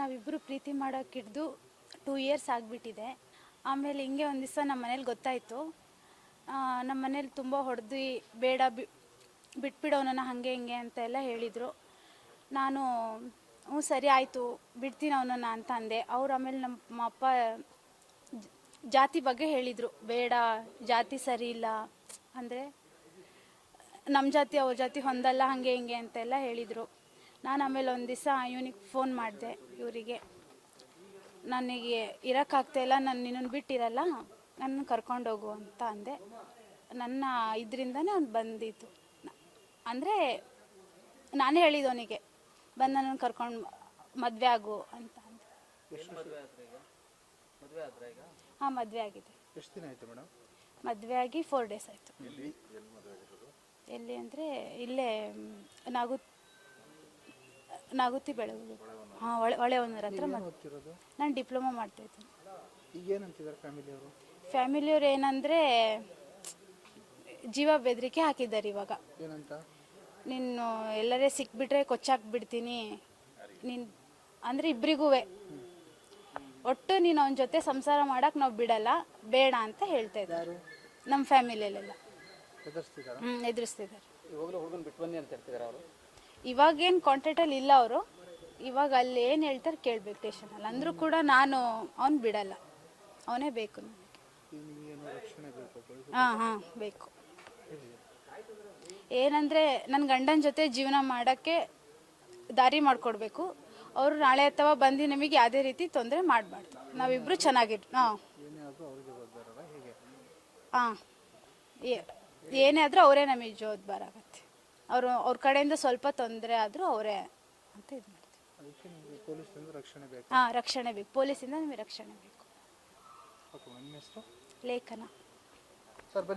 ನಾವಿಬ್ಬರು ಪ್ರೀತಿ ಮಾಡೋಕ್ಕಿಡ್ದು two years ಆಗಿಬಿಟ್ಟಿದೆ. ಆಮೇಲೆ ಹಿಂಗೆ ಒಂದು ದಿವಸ ನಮ್ಮ ಮನೇಲಿ ಗೊತ್ತಾಯಿತು. ನಮ್ಮ ಮನೇಲಿ ತುಂಬ ಹೊಡೆದು, ಬೇಡ ಬಿ ಬಿಟ್ಬಿಡೋನನ್ನ ಹಾಗೆ ಹಿಂಗೆ ಅಂತ ಎಲ್ಲ ಹೇಳಿದರು. ನಾನು, ಹ್ಞೂ ಸರಿ ಆಯಿತು, ಬಿಡ್ತೀನಿ ಅವನನ್ನು ಅಂತ ಅಂದೆ. ಅವ್ರು ಆಮೇಲೆ ನಮ್ಮ ಅಪ್ಪ ಜಾತಿ ಬಗ್ಗೆ ಹೇಳಿದರು. ಬೇಡ, ಜಾತಿ ಸರಿ ಇಲ್ಲ. ಅಂದರೆ ನಮ್ಮ ಜಾತಿ ಅವ್ರ ಜಾತಿ ಹೊಂದಲ್ಲ, ಹಾಗೆ ಹಿಂಗೆ ಅಂತೆಲ್ಲ ಹೇಳಿದರು. ನಾನು ಆಮೇಲೆ ಒಂದು ದಿವಸ ಇವನಿಗೆ ಫೋನ್ ಮಾಡಿದೆ ಇವರಿಗೆ. ನನಗೆ ಇರೋಕ್ಕಾಗ್ತಾಯಿಲ್ಲ ನಾನು ನಿನ್ನನ್ನು ಬಿಟ್ಟಿರಲ್ಲ ನನ್ನ ಕರ್ಕೊಂಡೋಗು ಅಂತ ಅಂದೆ. ನನ್ನ ಇದರಿಂದನೇ ಅವ್ನು ಬಂದಿತ್ತು ಅಂದರೆ ನಾನೇ ಹೇಳಿದ್ದು ಅವನಿಗೆ ಬಂದು ನನ್ನನ್ನು ಕರ್ಕೊಂಡು ಮದುವೆ ಆಗು ಅಂತ ಅಂದೆ. ಹಾಂ ಮದುವೆ ಆಗಿದೆ. ಎಷ್ಟು ದಿನ ಆಯ್ತು ಮೇಡಮ್? ಮದುವೆ ಆಗಿ ಫೋರ್ ಡೇಸ್ ಆಯಿತು. ಎಲ್ಲಿ? ಅಂದರೆ ಇಲ್ಲೇ ನಾಗು ನಾಗುತ್ತಿ ಬೆಳಗುದು ಹಾಂ ಒಳೆ ಹೊಳೆಹೊನ್ನೂರ ಹತ್ರ ನಾನು ಡಿಪ್ಲೊಮಾ ಮಾಡ್ತಾಯಿದ್ದೀನಿ ಈಗ ಏನಂತಿದ್ದಾರೆ ಫ್ಯಾಮಿಲಿಯವರು ಫ್ಯಾಮಿಲಿಯವ್ರು ಏನಂದರೆ ಜೀವ ಬೆದರಿಕೆ ಹಾಕಿದ್ದಾರೆ ಇವಾಗ. ಏನಂತ? ನೀನು ಎಲ್ಲರೇ ಸಿಕ್ಬಿಟ್ರೆ ಕೊಚ್ಚಾಕ್ಬಿಡ್ತೀನಿ ನೀನು ಅಂದರೆ ಇಬ್ಬರಿಗೂ ಒಟ್ಟು ನೀನು ಅವನ ಜೊತೆ ಸಂಸಾರ ಮಾಡಕ್ಕೆ ನಾವು ಬಿಡಲ್ಲ ಬೇಡ ಅಂತ ಹೇಳ್ತಾ ಇದ್ದಾರೆ. ನಮ್ಮ ಫ್ಯಾಮಿಲಿಯಲ್ಲೆಲ್ಲ ಹ್ಞೂ ಎದುರಿಸ್ತಿದ್ದಾರೆ? ಇವಾಗೇನು ಕಾಂಟ್ಯಾಕ್ಟಲ್ಲಿ ಇಲ್ಲ ಅವರು. ಇವಾಗ ಅಲ್ಲಿ ಏನು ಹೇಳ್ತಾರೆ ಕೇಳ್ಬೇಕು ಸ್ಟೇಷನಲ್ಲಿ ಅಂದರೂ ಕೂಡ ನಾನು ಅವ್ನು ಬಿಡಲ್ಲ. ಅವನೇ ಬೇಕು ಹಾಂ ಹಾಂ, ಬೇಕು. ಏನಂದರೆ ನನ್ನ ಗಂಡನ ಜೊತೆ ಜೀವನ ಮಾಡೋಕ್ಕೆ ದಾರಿ ಮಾಡಿಕೊಡ್ಬೇಕು. ಅವರು ನಾಳೆ ಅಥವಾ ಬಂದು ನಮಗೆ ಯಾವುದೇ ರೀತಿ ತೊಂದರೆ ಮಾಡಬಾರ್ದು. ನಾವಿಬ್ಬರು ಚೆನ್ನಾಗಿರ್ ಹಾಂ. ಹಾಂ. ಏನೇ ಆದರೂ ಅವರೇ ನಮಗೆ ಜವಾಬ್ದಾರ ಅವರು ಅವ್ರ ಕಡೆಯಿಂದ ಸ್ವಲ್ಪ ತೊಂದರೆ ಆದರೂ ಅವರೇ ಅಂತ ಇದು ಮಾಡ್ತೀವಿ. ಅದಕ್ಕೆ ನಿಮಗೆ ರಕ್ಷಣೆ ಬೇಕು. ಹಾಂ ರಕ್ಷಣೆ ಬೇಕು. ಪೊಲೀಸಿಂದ ನಮಗೆ ರಕ್ಷಣೆ ಬೇಕು. ಓಕೆ ನಿಮ್ಮ ಹೆಸರು? ಲೇಖನ. ಸರ್ ಬನ್ನಿ.